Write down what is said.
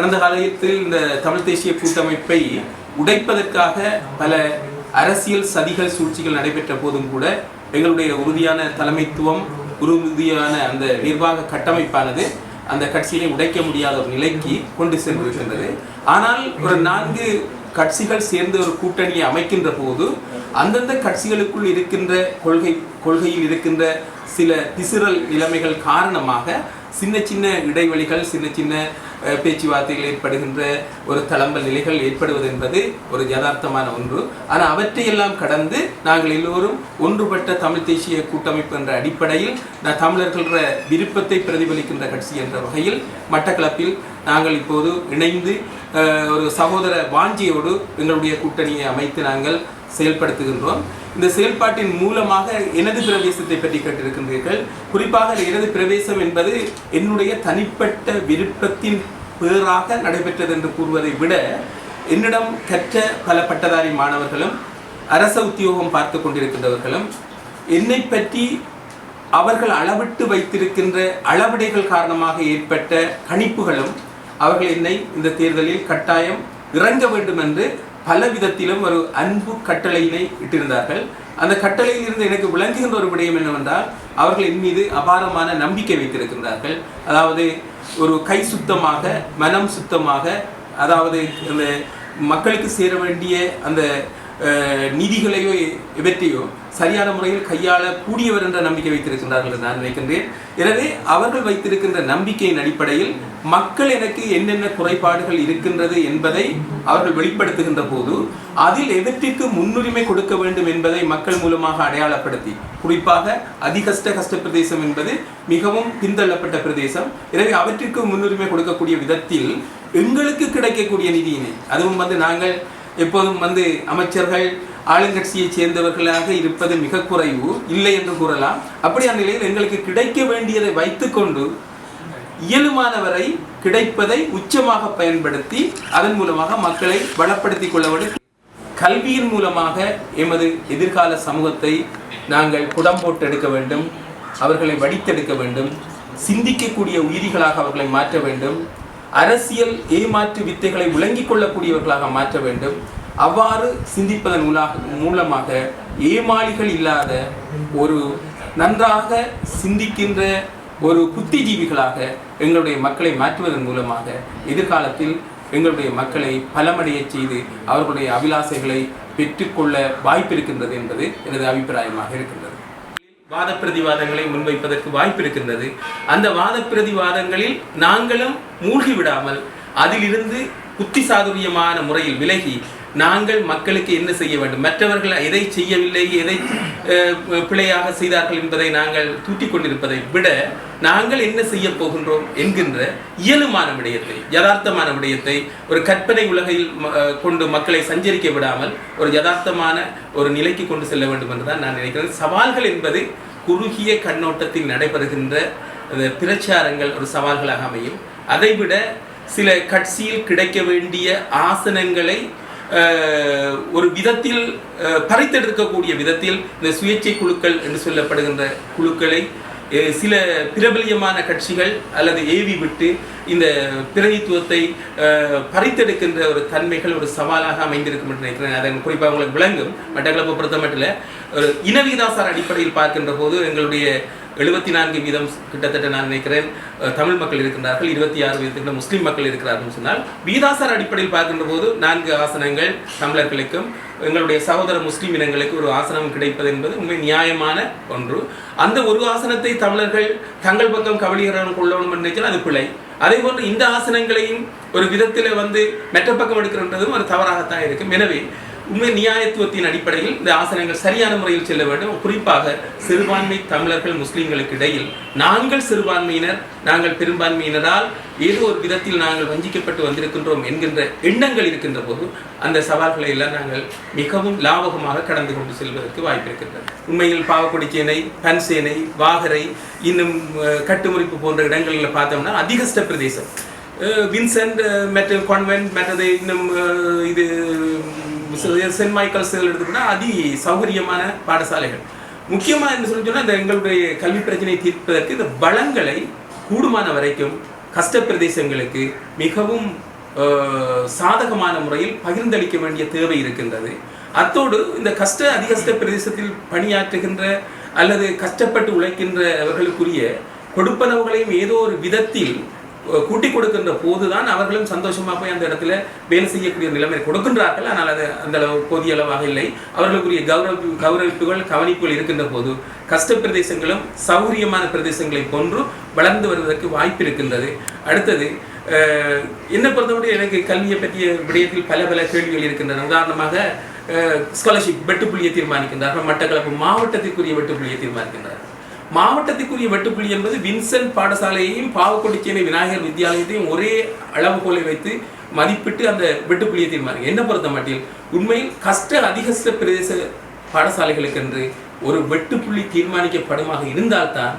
கடந்த காலத்தில் இந்த தமிழ் தேசிய கூட்டமைப்பை உடைப்பதற்காக பல அரசியல் சதிகள் சூழ்ச்சிகள் நடைபெற்ற போதும் கூட எங்களுடைய உறுதியான தலைமைத்துவம் உறுதியான அந்த நிர்வாக கட்டமைப்பானது அந்த கட்சியை உடைக்க முடியாத ஒரு நிலைக்கு கொண்டு சென்றிருக்கின்றது. ஆனால் ஒரு நான்கு கட்சிகள் சேர்ந்து ஒரு கூட்டணியை அமைக்கின்ற போது அந்தந்த கட்சிகளுக்குள் இருக்கின்ற கொள்கை கொள்கையில் இருக்கின்ற சில திசிறல் நிலைமைகள் காரணமாக சின்ன சின்ன இடைவெளிகள் சின்ன சின்ன பேச்சுவார்த்தைகள் ஏற்படுகின்ற ஒரு தளம்பல் நிலைகள் ஏற்படுவது என்பது ஒரு யதார்த்தமான ஒன்று. ஆனால் அவற்றையெல்லாம் கடந்து நாங்கள் எல்லோரும் ஒன்றுபட்ட தமிழ் தேசிய கூட்டமைப்பு என்ற அடிப்படையில் நான் தமிழர்கள விருப்பத்தை பிரதிபலிக்கின்ற கட்சி என்ற வகையில் மட்டக்களப்பில் நாங்கள் இப்போது இணைந்து அஹ், ஒரு சகோதர வாஞ்சியோடு எங்களுடைய கூட்டணியை அமைத்து நாங்கள் செயல்படுத்துகின்றோம். இந்த செயல்பாட்டின் மூலமாக எனது பிரவேசத்தை பற்றி கேட்டிருக்கின்றீர்கள். குறிப்பாக எனது பிரவேசம் என்பது என்னுடைய தனிப்பட்ட விருப்பத்தின் பேராக நடைபெற்றது என்று கூறுவதை விட என்னிடம் கற்ற பல பட்டதாரி மாணவர்களும் அரச உத்தியோகம் பார்த்து கொண்டிருக்கின்றவர்களும் என்னை பற்றி அவர்கள் அளவிட்டு வைத்திருக்கின்ற அளவிடைகள் காரணமாக ஏற்பட்ட கணிப்புகளும் அவர்கள் என்னை இந்த தேர்தலில் கட்டாயம் இறங்க வேண்டும் என்று பல விதத்திலும் ஒரு அன்பு கட்டளையினை இட்டிருந்தார்கள். அந்த கட்டளையில் இருந்து எனக்கு விளங்குகின்ற ஒரு விடயம் என்னவென்றால் அவர்கள் என் மீது அபாரமான நம்பிக்கை வைத்திருக்கின்றார்கள். அதாவது ஒரு கை சுத்தமாக மனம் சுத்தமாக அதாவது அந்த மக்களுக்கு சேர வேண்டிய அந்த நிதிகளையோ இவற்றையோ சரியான முறையில் கையாள கூடியவர் என்ற நம்பிக்கை வைத்திருக்கின்றார்கள் என்று நான் நினைக்கின்றேன். எனவே அவர்கள் வைத்திருக்கின்ற நம்பிக்கையின் அடிப்படையில் மக்கள் எனக்கு என்னென்ன குறைபாடுகள் இருக்கின்றது என்பதை அவர்கள் வெளிப்படுத்துகின்ற போது அதில் எவற்றிற்கு முன்னுரிமை கொடுக்க வேண்டும் என்பதை மக்கள் மூலமாக அடையாளப்படுத்தி குறிப்பாக அதிகஷ்ட கஷ்ட பிரதேசம் என்பது மிகவும் பின்தள்ளப்பட்ட பிரதேசம். எனவே அவற்றிற்கு முன்னுரிமை கொடுக்கக்கூடிய விதத்தில் எங்களுக்கு கிடைக்கக்கூடிய நிதியினை அதுவும் வந்து நாங்கள் எப்போதும் வந்து அமைச்சர்கள் ஆளுங்கட்சியைச் சேர்ந்தவர்களாக இருப்பது மிக குறைவு. இல்லை என்று கூறலாம். அப்படியான நிலையில் எங்களுக்கு கிடைக்க வேண்டியதை வைத்துக்கொண்டு இயலுமானவரை கிடைப்பதை உச்சமாக பயன்படுத்தி அதன் மூலமாக மக்களை வளப்படுத்திக் கொள்ள வேண்டும் கல்வியின் மூலமாக எமது எதிர்கால சமூகத்தை நாங்கள் குடம் போட்டு எடுக்க வேண்டும் அவர்களை வடித்தெடுக்க வேண்டும் சிந்திக்கக்கூடிய உயிரிகளாக அவர்களை மாற்ற வேண்டும். அரசியல் ஏமாற்று வித்தைகளை விளங்கிக் கொள்ளக்கூடியவர்களாக மாற்ற வேண்டும். அவ்வாறு சிந்திப்பதன் மூலாக மூலமாக ஏமாளிகள் இல்லாத ஒரு நன்றாக சிந்திக்கின்ற ஒரு புத்திஜீவிகளாக எங்களுடைய மக்களை மாற்றுவதன் மூலமாக எதிர்காலத்தில் எங்களுடைய மக்களை பலமடையச் செய்து அவர்களுடைய அபிலாசைகளை பெற்றுக்கொள்ள வாய்ப்பிருக்கின்றது என்பது எனது அபிப்பிராயமாக இருக்கின்றது. வாத பிரதிவாதங்களை முன்வைப்பதற்கு வாய்ப்பு இருக்கின்றது அந்த வாத பிரதிவாதங்களில் நாங்களும் மூழ்கி விடாமல் அதிலிருந்து புத்தி சாதுரியமான முறையில் விலகி நாங்கள் மக்களுக்கு என்ன செய்ய வேண்டும்? மற்றவர்கள் எதை செய்யவில்லை எதை பிழையாக செய்தார்கள் என்பதை நாங்கள் தூட்டி கொண்டிருப்பதை விட நாங்கள் என்ன செய்ய போகின்றோம் என்கின்ற இயலுமான விடயத்தை யதார்த்தமான விடயத்தை ஒரு கற்பனை உலகில் கொண்டு மக்களை சஞ்சரிக்க விடாமல் ஒரு யதார்த்தமான ஒரு நிலைக்கு கொண்டு செல்ல வேண்டும் என்று தான் நான் நினைக்கிறேன். சவால்கள் என்பது குறுகிய கண்ணோட்டத்தில் நடைபெறுகின்ற அந்த பிரச்சாரங்கள் ஒரு சவால்களாக அமையும். அதைவிட சில கட்சியில் கிடைக்க வேண்டிய ஆசனங்களை ஒரு விதத்தில் பறித்தெடுக்கக்கூடிய விதத்தில் இந்த சுயேட்சை குழுக்கள் என்று சொல்லப்படுகின்ற குழுக்களை சில பிரபலியமான கட்சிகள் அல்லது ஏவி விட்டு இந்த பிரதித்துவத்தை பறித்தெடுக்கின்ற ஒரு தன்மைகள் ஒரு சவாலாக அமைந்திருக்கும் என்று நினைக்கிறேன். அதன் குறிப்பாக உங்களுக்கு விளங்கும். மட்டக்களப்பு பொறுத்த மட்டும் ஒரு இனவிகிதாசார அடிப்படையில் பார்க்கின்ற போது எங்களுடைய எழுபத்தி நான்கு வீதம் கிட்டத்தட்ட நான் நினைக்கிறேன் தமிழ் மக்கள் இருக்கின்றார்கள் இருபத்தி ஆறு வீதத்துக்கு முஸ்லீம் மக்கள் இருக்கிறார்கள் சொன்னால் வீதாசார அடிப்படையில் பார்க்கின்ற போது நான்கு ஆசனங்கள் தமிழர்களுக்கும் எங்களுடைய சகோதர முஸ்லீம் இனங்களுக்கு ஒரு ஆசனம் கிடைப்பது என்பது உண்மை நியாயமான ஒன்று. அந்த ஒரு ஆசனத்தை தமிழர்கள் தங்கள் பக்கம் கவலிகரம் கொள்ளணும் என்று நினைச்சால் அது பிழை. அதே போன்று இந்த ஆசனங்களையும் ஒரு விதத்தில் வந்து மெட்ட பக்கம் எடுக்கிறன்றதும் ஒரு தவறாகத்தான் இருக்கும். எனவே உண்மை நியாயத்துவத்தின் அடிப்படையில் இந்த ஆசனங்கள் சரியான முறையில் செல்ல வேண்டும். குறிப்பாக சிறுபான்மை தமிழர்கள் முஸ்லிம்களுக்கு இடையில் நாங்கள் சிறுபான்மையினர் நாங்கள் பெரும்பான்மையினரால் ஏதோ ஒரு விதத்தில் நாங்கள் வஞ்சிக்கப்பட்டு வந்திருக்கின்றோம் என்கின்ற எண்ணங்கள் இருக்கின்ற போது அந்த சவால்களை எல்லாம் நாங்கள் மிகவும் லாபகமாக கடந்து கொண்டு செல்வதற்கு வாய்ப்பு இருக்கின்றது உண்மையில் பாவக்குடிச்சேனை பன்சேனை வாகரை இன்னும் கட்டுமுறிப்பு போன்ற இடங்களில் பார்த்தோம்னா அதிகஸ்ட பிரதேசம். வின்சென்ட் அஹ், மற்ற கான்வென்ட் மற்றது இன்னும் இது சென்ட் மைக்கேல்ஸ் எடுத்துக்கிட்டா அதி சௌகரியமான பாடசாலைகள். முக்கியமாக என்ன சொல்லி சொன்னால் இந்த எங்களுடைய கல்வி பிரச்சனையை தீர்ப்பதற்கு இந்த வளங்களை கூடுமான வரைக்கும் கஷ்ட பிரதேசங்களுக்கு மிகவும் சாதகமான முறையில் பகிர்ந்தளிக்க வேண்டிய தேவை இருக்கின்றது. அத்தோடு இந்த கஷ்ட அதிகஷ்ட பிரதேசத்தில் பணியாற்றுகின்ற அல்லது கஷ்டப்பட்டு உழைக்கின்றவர்களுக்குரிய கொடுப்பனவுகளையும் ஏதோ ஒரு விதத்தில் கூட்டி கொடுக்கின்ற கொடுக்கின்ற போதுதான் அவர்களும் சந்தோஷமாக போய் அந்த இடத்துல வேலை செய்யக்கூடிய நிலைமை கொடுக்கின்றார்கள். ஆனால் அது அந்த அளவு போதிய அளவாக இல்லை. அவர்களுக்குரிய கௌரவ கௌரவிப்புகள் கவனிப்புகள் இருக்கின்ற போது கஷ்ட பிரதேசங்களும் சௌகரியமான பிரதேசங்களை போன்று வளர்ந்து வருவதற்கு வாய்ப்பு இருக்கின்றது. அடுத்தது என்ன என்னை பொறுத்தவரை எனக்கு கல்வியை பற்றிய விடயத்தில் பல பல கேள்விகள் இருக்கின்றன. உதாரணமாக ஸ்காலர்ஷிப் வெட்டுப்புள்ளியை தீர்மானிக்கின்றார்கள். மட்டக்களப்பு மாவட்டத்திற்குரிய வெட்டுப்புள்ளியை தீர்மானிக்கின்றார்கள். மாவட்டத்துக்குரிய வெட்டுப்புள்ளி என்பது வின்சென்ட் பாடசாலையையும் பாவக்கொடிச்சேனை விநாயகர் வித்யாலயத்தையும் ஒரே அளவுகோலை வைத்து மதிப்பிட்டு அந்த வெட்டுப்புள்ளியை தீர்மானிக்க என்ன பொறுத்த மட்டில் உண்மையில் கஷ்ட அதிகஷ்ட பிரதேச பாடசாலைகளுக்கென்று ஒரு வெட்டுப்புள்ளி தீர்மானிக்கப்படுமாக இருந்தால்தான்